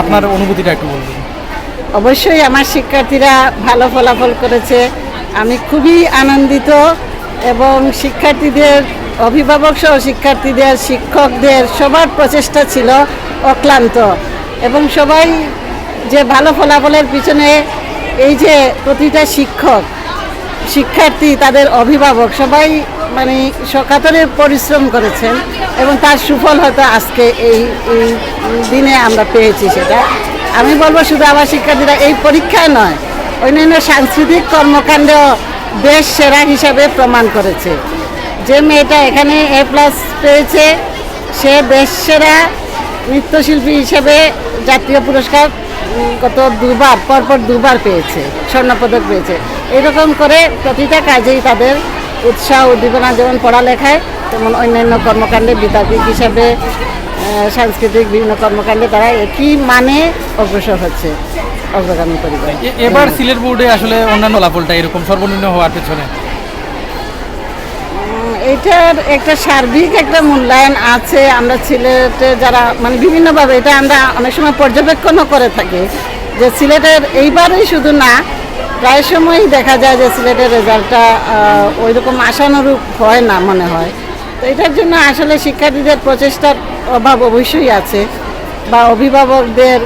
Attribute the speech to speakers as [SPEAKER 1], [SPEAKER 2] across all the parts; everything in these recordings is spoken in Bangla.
[SPEAKER 1] আপনার অনুভূতিটা একটু বলবেন।
[SPEAKER 2] অবশ্যই আমার শিক্ষার্থীরা ভালো ফলাফল করেছে। আমি খুবই আনন্দিত এবং শিক্ষার্থীদের, অভিভাবক সহ শিক্ষার্থীদের, শিক্ষকদের সবার প্রচেষ্টা ছিল অক্লান্ত এবং সবাই যে ভালো ফলাফলের পিছনে এই যে প্রতিটা শিক্ষক, শিক্ষার্থী, তাদের অভিভাবক সবাই মানে সকাতরে পরিশ্রম করেছেন এবং তার সুফল হয়তো আজকে এই দিনে আমরা পেয়েছি সেটা। আমি বলব শুধু আমার শিক্ষার্থীরা, এই পরীক্ষায় নয়, অন্যান্য সাংস্কৃতিক কর্মকাণ্ডেও দেশ সেরা হিসাবে প্রমাণ করেছে। যে মেয়েটা এখানে এ প্লাস পেয়েছে, সে দেশ সেরা নৃত্যশিল্পী হিসেবে জাতীয় পুরস্কার গত দুবার, পরপর দুবার পেয়েছে, স্বর্ণপদক পেয়েছে। এরকম করে প্রতিটা কাজেই তাদের উৎসাহ উদ্দীপনা যেমন পড়ালেখায় তেমন অন্যান্য কর্মকাণ্ডে বিতার্কিক হিসাবে সাংস্কৃতিক বিভিন্ন কর্মকাণ্ডে তারা একই মানে অগ্রসর হচ্ছে অগ্রগামী পরিবার।
[SPEAKER 1] এবার সিলেট বোর্ডে আসলে অন্যান্য ফলাফলটা এরকম সর্বনিম্ন হওয়ার পেছনে?
[SPEAKER 2] এটার একটা সার্বিক একটা মূল্যায়ন আছে। আমরা সিলেটে যারা মানে বিভিন্নভাবে এটা আমরা অনেক সময় পর্যবেক্ষণও করে থাকি যে সিলেটের এইবারই শুধু না প্রায় সময়ই দেখা যায় যে সিলেটের রেজাল্টটা ওই রকম আশানুরূপ হয় না মনে হয়। তো এটার জন্য আসলে শিক্ষার্থীদের প্রচেষ্টার অভাব অবশ্যই আছে বা অভিভাবকদের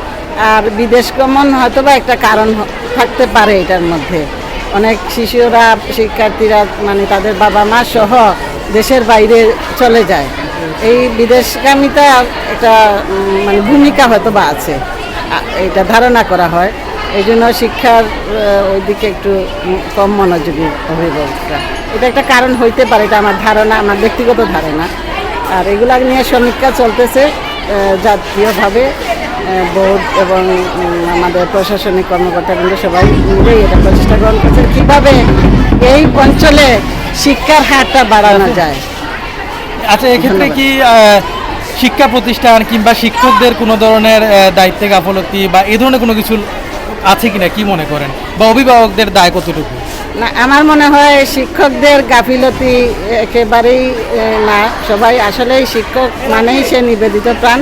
[SPEAKER 2] আর বিদেশ গমন হয়তো বা একটা কারণ থাকতে পারে এটার মধ্যে। অনেক শিশুরা, শিক্ষার্থীরা মানে তাদের বাবা মা সহ দেশের বাইরে চলে যায়। এই বিদেশগামিতা একটা মানে ভূমিকা হয়তো বা আছে এটা ধারণা করা হয়। এই জন্য শিক্ষার ওই দিকে একটু কম মনোযোগী অভিভাবকরা এটা একটা কারণ হইতে পারে, এটা আমার ধারণা, আমার ব্যক্তিগত ধারণা। আর এগুলা নিয়ে সমীক্ষা চলতেছে জাতীয়ভাবে বোর্ড এবং আমাদের প্রশাসনিক কর্মকর্তা কিন্তু সবাই মিলেই এটা প্রচেষ্টা গ্রহণ করছে। কীভাবে এই অঞ্চলে শিক্ষার হারটা বাড়ানো যায়?
[SPEAKER 1] আচ্ছা এক্ষেত্রে কি শিক্ষা প্রতিষ্ঠান কিংবা শিক্ষকদের কোনো ধরনের দায়িত্বে গাফলতি বা এই ধরনের কোনো কিছু আছে কিনা, কি মনে করেন? বা অভিভাবকদের দায় কতটুকু?
[SPEAKER 2] না, আমার মনে হয় শিক্ষকদের গাফিলতি একেবারেই না। সবাই আসলেই শিক্ষক মানেই সে নিবেদিত প্রাণ।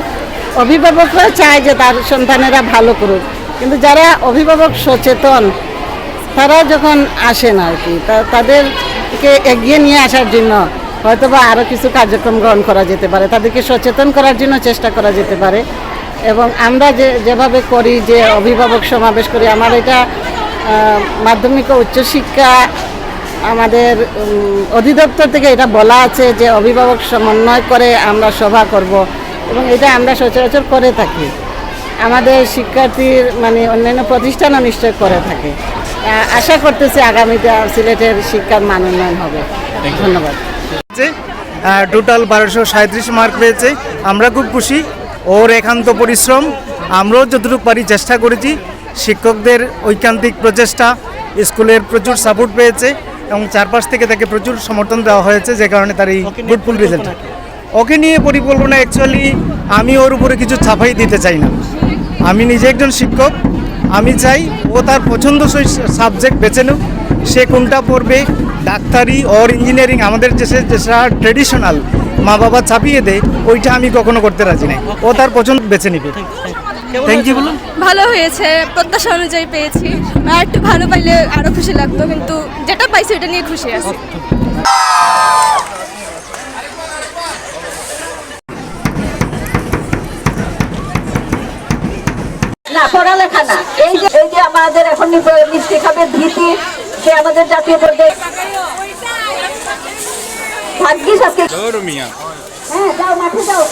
[SPEAKER 2] অভিভাবকরা চায় যে তার সন্তানেরা ভালো করুক। কিন্তু যারা অভিভাবক সচেতন, তারা যখন আসেন আর কি তাদেরকে এগিয়ে নিয়ে আসার জন্য হয়তো বা আরও কিছু কার্যক্রম গ্রহণ করা যেতে পারে। তাদেরকে সচেতন করার জন্য চেষ্টা করা যেতে পারে। এবং আমরা যে, যেভাবে করি, যে অভিভাবক সমাবেশ করি, আমার এটা মাধ্যমিক ও উচ্চশিক্ষা আমাদের অধিদপ্তর থেকে এটা বলা আছে যে অভিভাবক সমন্বয় করে আমরা সভা করব এবং এটা আমরা সচরাচর করে থাকি। আমাদের শিক্ষার্থীর মানে অন্যান্য প্রতিষ্ঠানও নিশ্চয় করে থাকে। আশা করতেছি আগামীতে সিলেটের শিক্ষার মান উন্নয়ন হবে। ধন্যবাদ।
[SPEAKER 3] টোটাল বারোশো সাঁত্রিশ মার্ক পেয়েছে। আমরা খুব খুশি। ওর একান্ত পরিশ্রম। আমরাও যতটুকু পারি চেষ্টা করেছি। শিক্ষকদের ঐকান্তিক প্রচেষ্টা স্কুলের প্রচুর সাপোর্ট পেয়েছে এবং চারপাশ থেকে তাকে প্রচুর সমর্থন দেওয়া হয়েছে যে কারণে তার এই গুডফুল রেজাল্ট ওকে নিয়ে পরিকল্পনা অ্যাকচুয়ালি আমি ওর উপরে কিছু ছাপাই দিতে চাই না। আমি নিজে একজন শিক্ষক। আমি চাই ও তার পছন্দসই সাবজেক্ট বেছে নেব সে কোনটা পড়বে ডাক্তারি ওর ইঞ্জিনিয়ারিং আমাদের দেশে যেটা ট্রেডিশনাল মা বাবা চাপিয়ে দেয় ওইটা আমি কখনো করতে রাজি নাই। ও তার পছন্দ বেছে নিবে। থ্যাংক ইউ বলুন।
[SPEAKER 4] ভালো হয়েছে প্রত্যাশা অনুযায়ী পেয়েছি। আর একটু ভালো পাইলে আরও খুশি লাগতো কিন্তু যেটা পাইছি ওটা নিয়ে খুশি আছি।
[SPEAKER 5] না পড়ালেখা না। এই যে এই যে আমাদের এখন মিষ্টি খাবে ধীতি সে আমাদের জাতীয় পর্যায়ে ভাগ্যিস আজকে। হ্যাঁ যাও মাঠে যাও